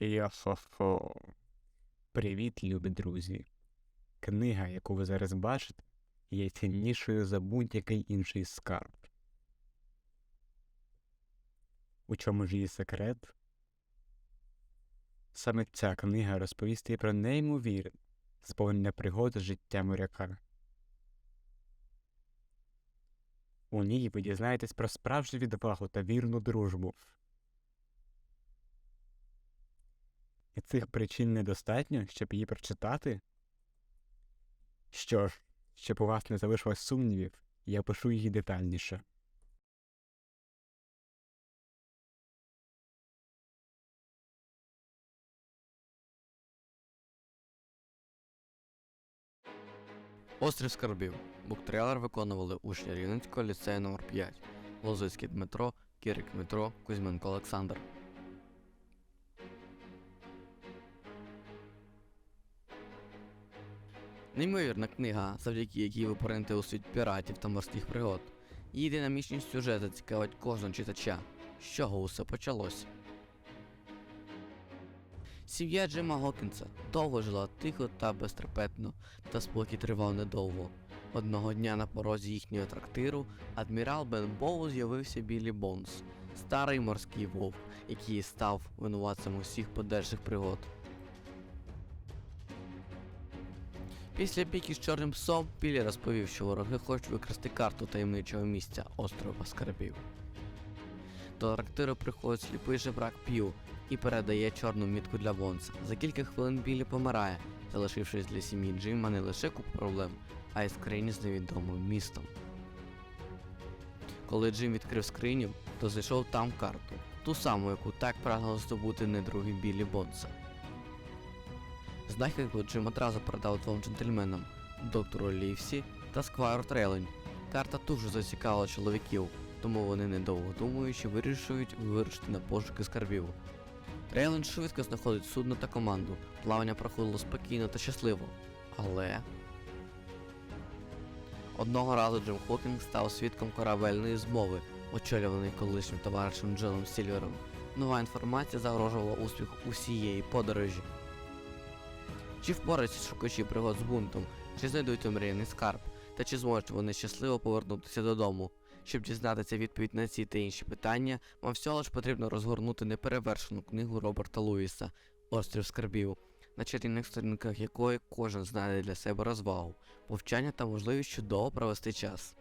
Йо-хо-хо. Привіт, любі друзі. Книга, яку ви зараз бачите, є ціннішою за будь-який інший скарб. У чому ж її секрет? Саме ця книга розповість про неймовірне, сповнене пригод життя моряка. У ній ви дізнаєтесь про справжню відвагу та вірну дружбу. І цих причин недостатньо, щоб її прочитати? Що ж, щоб у вас не залишилось сумнівів, я пишу її детальніше. Острів Скарбів. Буктрейлер виконували учні Рівненського ліцею номер 5 Лозицький Дмитро, Кірик Дмитро, Кузьменко Олександр. Неймовірна книга, завдяки якій ви поринете у світ піратів та морських пригод. Її динамічний сюжет зацікавить кожного читача. З чого усе почалось? Сім'я Джима Гокінса довго жила тихо та безтрепетно, та спокій тривав недовго. Одного дня на порозі їхнього трактиру адмірал Бен Боу з'явився Біллі Бонс, старий морський вовк, який став винуватцем усіх подальших пригод. Після бійки з чорним псом Біллі розповів, що вороги хочуть викрасти карту таємничого місця острова Скарбів. До трактиру приходить сліпий жебрак П'ю і передає чорну мітку для Бонса. За кілька хвилин Біллі помирає, залишившись для сім'ї Джима не лише куп проблем, а й скрині з невідомим містом. Коли Джим відкрив скриню, то знайшов там карту, ту саму, яку так прагнув здобути недругий Біллі Бонса. Знахідку Джим одразу передав двом джентльменам доктору Лівсі та Сквайру Трейлень. Карта дуже зацікавила чоловіків, тому вони, недовго думаючи, вирішують вирушити на пошуки скарбів. Трейлен швидко знаходить судно та команду. Плавання проходило спокійно та щасливо. Але. Одного разу Джим Хокінг став свідком корабельної змови, очолюваний колишнім товаришем Джоном Сільвером. Нова інформація загрожувала успіху усієї подорожі. Чи впораються шукачі пригод з бунтом, чи знайдуть омріяний скарб, та чи зможуть вони щасливо повернутися додому? Щоб дізнатися відповідь на ці та інші питання, вам всього ж потрібно розгорнути неперевершену книгу Роберта Луїса Острів скарбів, на чарівних сторінках якої кожен знайде для себе розвагу, повчання та можливість чудово провести час.